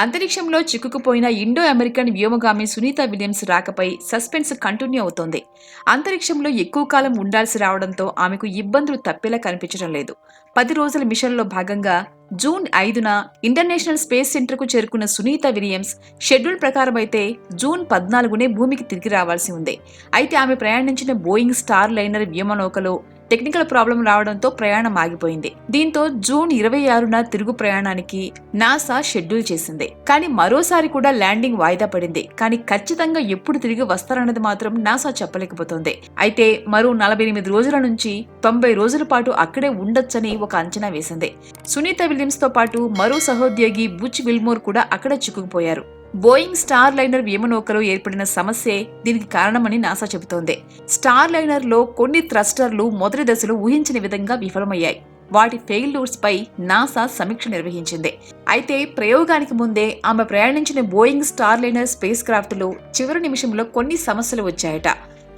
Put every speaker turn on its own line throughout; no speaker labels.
అంతరిక్షంలో చిక్కుకుపోయిన Indo American వ్యోమగామి సునీత విలియమ్స్ రాకపై సస్పెన్స్ కంటిన్యూ అవుతోంది. అంతరిక్షంలో ఎక్కువ కాలం ఉండాల్సి రావడంతో ఆమెకు ఇబ్బందులు తప్పేలా కనిపించడం లేదు. పది రోజుల మిషన్లో భాగంగా జూన్ ఐదున ఇంటర్నేషనల్ స్పేస్ సెంటర్కు చేరుకున్న సునీత విలియమ్స్ షెడ్యూల్ ప్రకారం అయితే జూన్ పద్నాలుగునే భూమికి తిరిగి రావాల్సి ఉంది. అయితే ఆమె ప్రయాణించిన బోయింగ్ స్టార్ లైనర్ వ్యోమనౌకలో టెక్నికల్ ప్రాబ్లం రావడంతో ప్రయాణం ఆగిపోయింది. దీంతో జూన్ ఇరవై ఆరున తిరుగు ప్రయాణానికి నాసా షెడ్యూల్ చేసింది. కానీ మరోసారి కూడా ల్యాండింగ్ వాయిదా పడింది. కానీ ఖచ్చితంగా ఎప్పుడు తిరిగి వస్తారన్నది మాత్రం నాసా చెప్పలేకపోతుంది. అయితే మరో నలభై ఎనిమిది రోజుల నుంచి తొంభై రోజుల పాటు అక్కడే ఉండొచ్చని ఒక అంచనా వేసింది. సునీత విలియమ్స్తో పాటు మరో సహోద్యోగి బుచ్ విల్మోర్ కూడా అక్కడే చిక్కుకుపోయారు. బోయింగ్ స్టార్ లైనర్ విమానోకలో ఏర్పడిన సమస్యే దీనికి కారణమని నాసా చెబుతోంది. స్టార్ లైనర్లో కొన్ని థ్రస్టర్లు మొదటి దశలో ఊహించిన విధంగా విఫలమయ్యాయి. వాటి ఫెయిల్యూర్స్ పై నాసా సమీక్ష నిర్వహించింది. అయితే ప్రయోగానికి ముందే ఆమె ప్రయాణించిన బోయింగ్ స్టార్ లైనర్ స్పేస్ క్రాఫ్ట్లో చివరి నిమిషంలో కొన్ని సమస్యలు వచ్చాయట.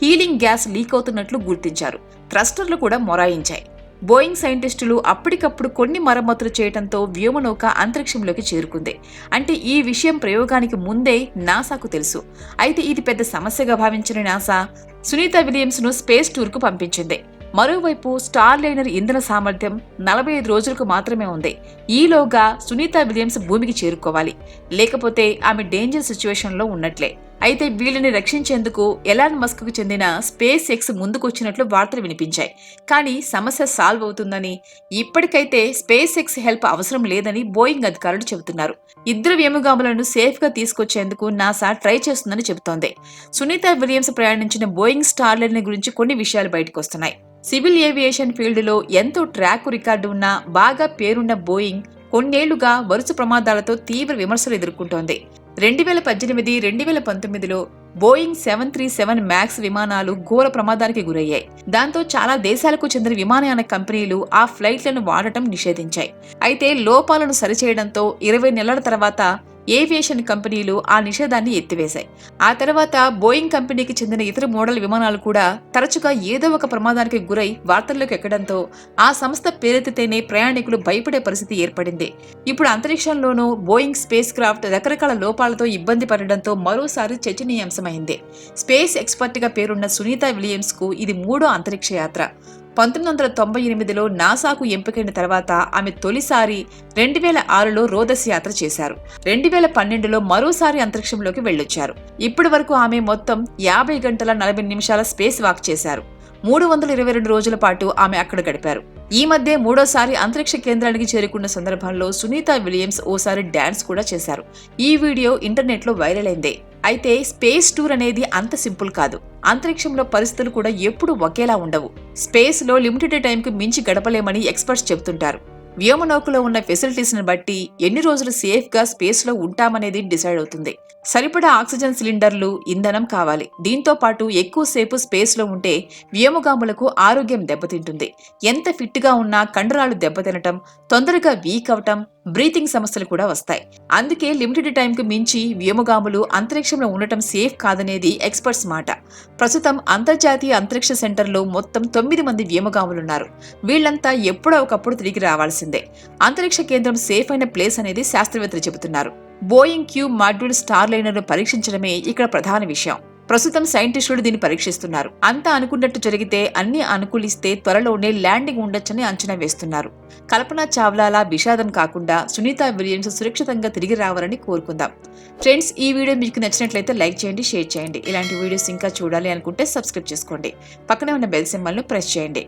హీలింగ్ గ్యాస్ లీక్ అవుతున్నట్లు గుర్తించారు. థ్రస్టర్లు కూడా మొరాయించాయి. బోయింగ్ సైంటిస్టులు అప్పటికప్పుడు కొన్ని మరమ్మతులు చేయడంతో వ్యోమనౌక అంతరిక్షంలోకి చేరుకుంది. అంటే ఈ విషయం ప్రయోగానికి ముందే నాసాకు తెలుసు. అయితే ఇది పెద్ద సమస్యగా భావించిన నాసా సునీత విలియమ్స్ను స్పేస్ టూర్కు పంపించింది. మరోవైపు స్టార్ లైనర్ ఇంధన సామర్థ్యం నలభై ఐదు రోజులకు మాత్రమే ఉంది. ఈలోగా సునీత విలియమ్స్ భూమికి చేరుకోవాలి. లేకపోతే ఆమె డేంజర్ సిచ్యువేషన్లో ఉన్నట్లే. అయితే వీళ్ళని రక్షించేందుకు ఎలాన్ మస్క్కు చెందిన స్పేస్ ఎక్స్ ముందుకొచ్చినట్లు వార్తలు వినిపించాయి. కానీ సమస్య సాల్వ్ అవుతుందని ఇప్పటికైతే స్పేస్ ఎక్స్ హెల్ప్ అవసరం లేదని బోయింగ్ అధికారులు చెబుతున్నారు. ఇద్దరు వ్యోమగాములను సేఫ్గా తీసుకొచ్చేందుకు నాసా ట్రై చేస్తుందని చెబుతోంది. సునీత విలియమ్స్ ప్రయాణించిన బోయింగ్ స్టార్లర్ని గురించి కొన్ని విషయాలు బయటకు వస్తున్నాయి సివిల్ ఏవియేషన్ ఫీల్డ్లో ఎంతో ట్రాక్ రికార్డు ఉన్న బాగా పేరున్న బోయింగ్ కొన్నేళ్ళుగా వరుస ప్రమాదాలతో తీవ్ర విమర్శలు ఎదుర్కొంటోంది. రెండు వేల పద్దెనిమిది రెండు వేల పంతొమ్మిదిలో Boeing seven three seven max విమానాలు ఘోర ప్రమాదానికి గురయ్యాయి. దాంతో చాలా దేశాలకు చెందిన విమానయాన కంపెనీలు ఆ ఫ్లైట్లను వాడటం నిషేధించాయి. అయితే లోపాలను సరిచేయడంతో ఇరవై నెలల తర్వాత ఏవియేషన్ కంపెనీలు ఆ నిషేధాన్ని ఎత్తివేశాయి. ఆ తర్వాత బోయింగ్ కంపెనీకి చెందిన ఇతర మోడల్ విమానాలు కూడా తరచుగా ఏదో ఒక ప్రమాదానికి గురై వార్తల్లోకి ఎక్కడంతో ఆ సంస్థ పేరెత్తితేనే ప్రయాణికులు భయపడే పరిస్థితి ఏర్పడింది. ఇప్పుడు అంతరిక్షంలోనూ బోయింగ్ స్పేస్ క్రాఫ్ట్ రకరకాల లోపాలతో ఇబ్బంది పడడంతో మరోసారి చర్చనీయాంశమైంది. స్పేస్ ఎక్స్పర్ట్గా పేరున్న సునీత విలియమ్స్కు ఇది మూడో అంతరిక్ష యాత్ర. పంతొమ్మిది వందల తొంభై ఎనిమిదిలో నాసాకు ఎంపికైన తర్వాత ఆమె తొలిసారి రెండు వేల ఆరులో రోదస్ యాత్ర చేశారు. రెండు వేల పన్నెండులో మరోసారి అంతరిక్షంలోకి వెళ్ళొచ్చారు. ఇప్పటి వరకు ఆమె మొత్తం యాభై గంటల నలభై నిమిషాల స్పేస్ వాక్ చేశారు. మూడు వందల ఇరవై రెండు రోజుల పాటు ఆమె అక్కడ గడిపారు. ఈ మధ్య మూడోసారి అంతరిక్ష కేంద్రానికి చేరుకున్న సందర్భంలో సునీత విలియమ్స్ ఓసారి డాన్స్ కూడా చేశారు. ఈ వీడియో ఇంటర్నెట్లో వైరల్ అయింది. అయితే స్పేస్ టూర్ అనేది అంత సింపుల్ కాదు. అంతరిక్షంలో పరిస్థితులు కూడా ఎప్పుడూ ఒకేలా ఉండవు. స్పేస్లో లిమిటెడ్ టైంకి మించి గడపలేమని ఎక్స్పర్ట్స్ చెబుతుంటారు వ్యోమనౌకలో ఉన్న ఫెసిలిటీస్ని బట్టి ఎన్ని రోజులు సేఫ్గా స్పేస్లో ఉంటామనేది డిసైడ్ అవుతుంది. సరిపడా ఆక్సిజన్ సిలిండర్లు ఇంధనం కావాలి. దీంతో పాటు ఎక్కువసేపు స్పేస్లో ఉంటే వ్యోమగాములకు ఆరోగ్యం దెబ్బతింటుంది. ఎంత ఫిట్గా ఉన్నా కండరాలు దెబ్బతినటం తొందరగా వీక్ అవటం బ్రీతింగ్ సమస్యలు కూడా వస్తాయి. అందుకే లిమిటెడ్ టైంకు మించి వ్యోమగాములు అంతరిక్షంలో ఉండటం సేఫ్ కాదనేది ఎక్స్పర్ట్స్ మాట. ప్రస్తుతం అంతర్జాతీయ అంతరిక్ష సెంటర్లో మొత్తం తొమ్మిది మంది వ్యోమగాములున్నారు. వీళ్ళంతా ఎప్పుడో ఒకప్పుడు తిరిగి రావాల్సిందే. అంతరిక్ష కేంద్రం సేఫ్ అయిన ప్లేస్ అనేది శాస్త్రవేత్తలు చెబుతున్నారు. బోయింగ్ క్యూ మాడ్యూల్ స్టార్ లైనర్ను పరీక్షించడమే ఇక్కడ ప్రధాన విషయం. ప్రస్తుతం సైంటిస్టులు దీన్ని పరీక్షిస్తున్నారు. అంతా అనుకున్నట్టు జరిగితే అన్ని అనుకూలిస్తే త్వరలోనే ల్యాండింగ్ ఉండొచ్చని అంచనా వేస్తున్నారు. కల్పన చావ్లాలా విషాదం కాకుండా సునీత విలియమ్స్ సురక్షితంగా తిరిగి రావాలని కోరుకుందాం. ఫ్రెండ్స్ ఈ వీడియో మీకు నచ్చినట్లయితే లైక్ చేయండి షేర్ చేయండి. ఇలాంటి వీడియోస్ ఇంకా చూడాలి అనుకుంటే సబ్స్క్రైబ్ చేసుకోండి. పక్కనే ఉన్న బెల్ సింబల్ను ప్రెస్ చేయండి.